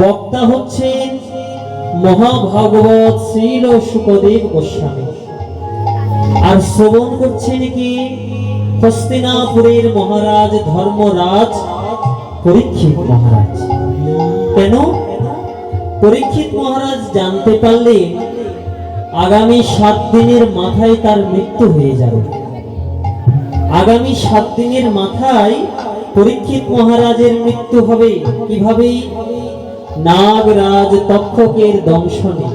বক্তা হচ্ছেন মহাভাগবত শ্রীল সুখদেব গোস্বামী। আর শ্রবণ করছেন কি হস্তিনাপুরের মহারাজ ধর্মরাজ পরীক্ষিত মহারাজ। কেন? পরীক্ষিত মহারাজ জানতে পারলেন আগামী সাত দিনের মাথায় তার মৃত্যু হয়ে যাবে। আগামী সাত দিনের মাথায় পরীক্ষিত মহারাজের মৃত্যু হবে কীভাবে নাগরাজ তক্ষকের দংশনে।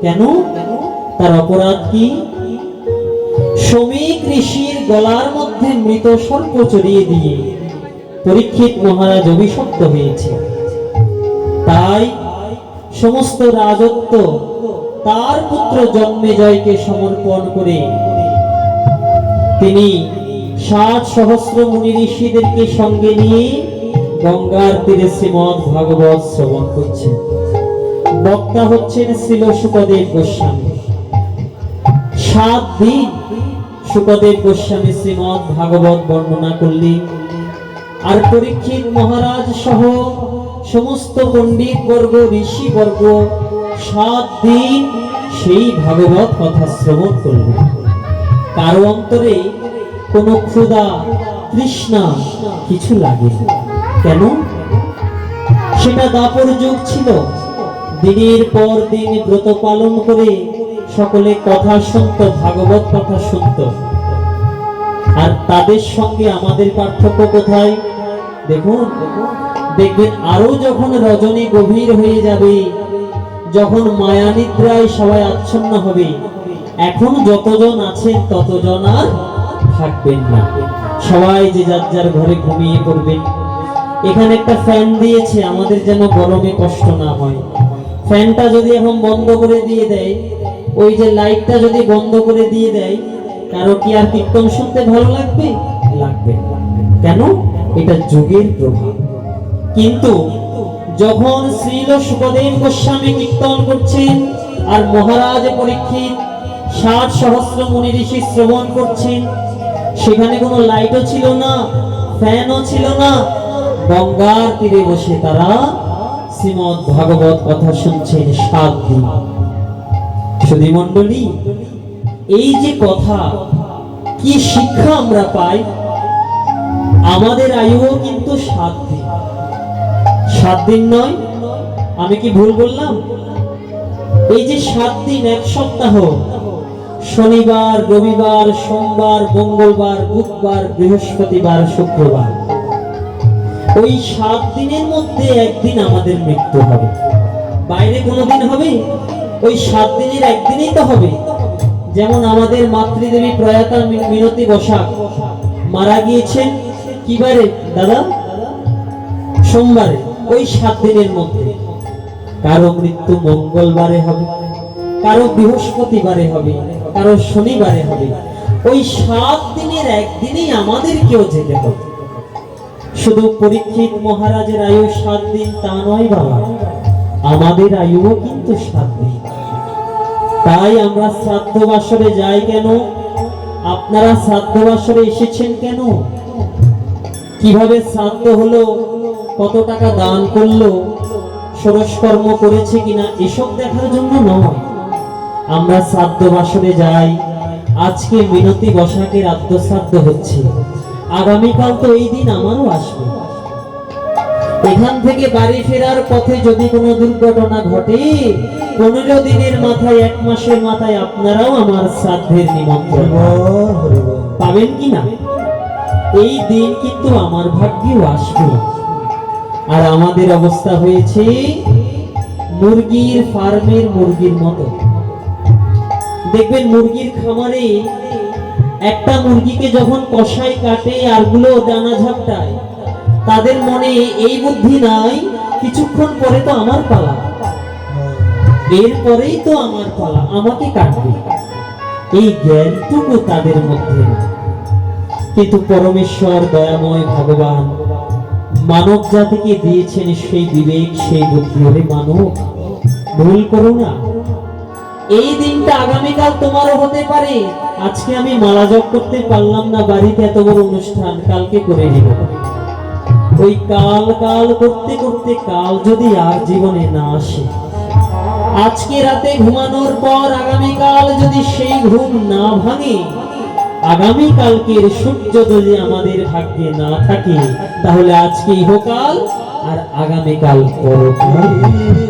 কেন? তার অপরাধ কি? শ্রমিক ঋষির গলার মধ্যে মৃত সর্প চড়িয়ে দিয়ে পরীক্ষিত মহারাজ অভিশপ্ত হয়েছে। তাই সমস্ত রাজত্ব তার পুত্র জন্মে জয়কে সমর্পণ করে তিনি ষাট সহস্র মুনি ঋষিদেরকে সঙ্গে নিয়ে গঙ্গার তীরে শ্রীমদ ভাগবত শ্রবণ করছেন। বক্তা হচ্ছেন শ্রীল সুখদেব গোস্বামী। সাত দিন সুখদেব গোস্বামী শ্রীমদ ভাগবত বর্ণনা করলেন। আর পরীক্ষিত মহারাজ সহ সমস্ত পণ্ডিত বর্গ, ঋষি বর্গ সাত দিন সেই ভাগবত কথা শ্রবণ করলেন। কারও অন্তরে কোনো ক্ষুধা, তৃষ্ণা কিছু লাগে কেন? সেটা দাপর যুগ ছিল। দিনের পর দিন ব্রত পালন করে সকলে কথা শুনত, ভাগবত কথা শুনত। আর তাদের সঙ্গে আমাদের পার্থক্য কোথায়? দেখুন, দেখবেন আরও যখন রজনী গভীর হয়ে যাবে, যখন মায়া নিদ্রায় সবাই আচ্ছন্ন হবে, এখন যতজন আছেন ততজন আর থাকবেন না। সবাই যে যার যার ঘরে ঘুমিয়ে পড়বেন। এখানে একটা ফ্যান দিয়েছে, আমাদের যেন গরমে কষ্ট না হয়। ফ্যানটা যদি এখন বন্ধ করে দিয়ে দেয়, ওই যে লাইটটা যদি বন্ধ করে দিয়ে দেয়, কারও কি আর কীর্তন শুনতে ভালো লাগবে? লাগবে কেন? এটা যুগের প্রভাব। কিন্তু যখন শ্রীল সুখদেব গোস্বামী কীর্তন করছেন আর মহারাজ পরীক্ষিত ষাট সহস্র মুনি ঋষি শ্রবণ করছেন, সেখানে কোনো লাইটও ছিল না ফ্যানও ছিল না গঙ্গার তীরে বসে তারা শ্রীমদ ভাগবত কথা শুনছেন সাত দিন সুধী মণ্ডলী, এই যে কথা, কি শিক্ষা আমরা পাই? আমাদের আয়ুও কিন্তু সাত দিন সাত দিন নয়, আমি কি ভুল বললাম? এই যে সাত দিন, এক সপ্তাহ, শনিবার, রবিবার, সোমবার, মঙ্গলবার, বুধবার, বৃহস্পতিবার, শুক্রবার। ওই সাত দিনের মধ্যে একদিন আমাদের মৃত্যু হবে। বাইরে কোনোদিন হবে? ওই সাত দিনের একদিনই তো হবে। যেমন আমাদের মাতৃদেবী প্রয়াতা মিনতি বসাক মারা গিয়েছেন কিবারে, দাদা? সোমবারে, ওই সাত দিনের মধ্যে। কারও মৃত্যু মঙ্গলবারে হবে, কারও বৃহস্পতিবারে হবে, কারও শনিবারে হবে। ওই সাত দিনের একদিনেই আমাদেরকেও যেতে হবে। শুধু পরীক্ষিত মহারাজের আয়ু সাত দিন তা নয় বাবা, আমাদের আয়ুও কিন্তু সাত দিন। তাই আমরা শ্রাদ্ধ বাসরে যাই কেন? আপনারা শ্রাদ্ধ বাসরে এসেছেন কেন? কীভাবে শ্রাদ্ধ হলো? কত টাকা দান করল? ষোড়শ কর্ম করেছে কিনা এসব দেখার জন্য নয়। আমরা শ্রাদ্ধ বাসরে যাই। আজকে মিনতি বসাকের আদ্যশ্রাদ্ধ হচ্ছে। আগামীকাল তো এই দিন আমারও আসবে। এখান থেকে বাড়ি ফেরার পথে যদি কোনো দুর্ঘটনা ঘটে, পনেরো দিনের মাথায়, এক মাসের মাথায় আপনারাও আমার শ্রাদ্ধের নিমন্ত্রণ পাবেন। কি না? এই দিন কিন্তু আমার ভাগ্যেও আসবে। আর আমাদের অবস্থা হয়েছে মুরগির ফার্মের মুরগির মতো। দেখবেন মুরগির খামারে একটা মুরগিকে যখন কষাই কাটে আরগুলো দানা ঝাপটায়, তাদের মনে এই বুদ্ধি নাই, কিছুক্ষণ পরে তো আমার পালা। এরপরেই তো আমার পালা, আমাকে কাটবে। এই জ্ঞানটুকু তাদের মধ্যে কিন্তু পরমেশ্বর, দয়াময় ভগবান, মানব জাতিকে দিয়েছেন সেই বিবেক, সেই বুদ্ধি। হলে মানব, ভুল করো না। এই দিনটা আগামীকাল তোমারও হতে পারে। আজকে আমি মালা জপ করতে পারলাম না, বাড়িতে এত বড় অনুষ্ঠান, কালকে করে নিব। ওই কাল কাল করতে করতে, কাল যদি আর জীবনে না আসে। আজকে রাতে ঘুমানোর পর আগামীকাল যদি সেই ঘুম না ভাঙে, আগামীকালকের সূর্য যদি আমাদের ভাগ্যে না থাকে, তাহলে আজকে ইহকাল আর আগামীকাল পরকাল।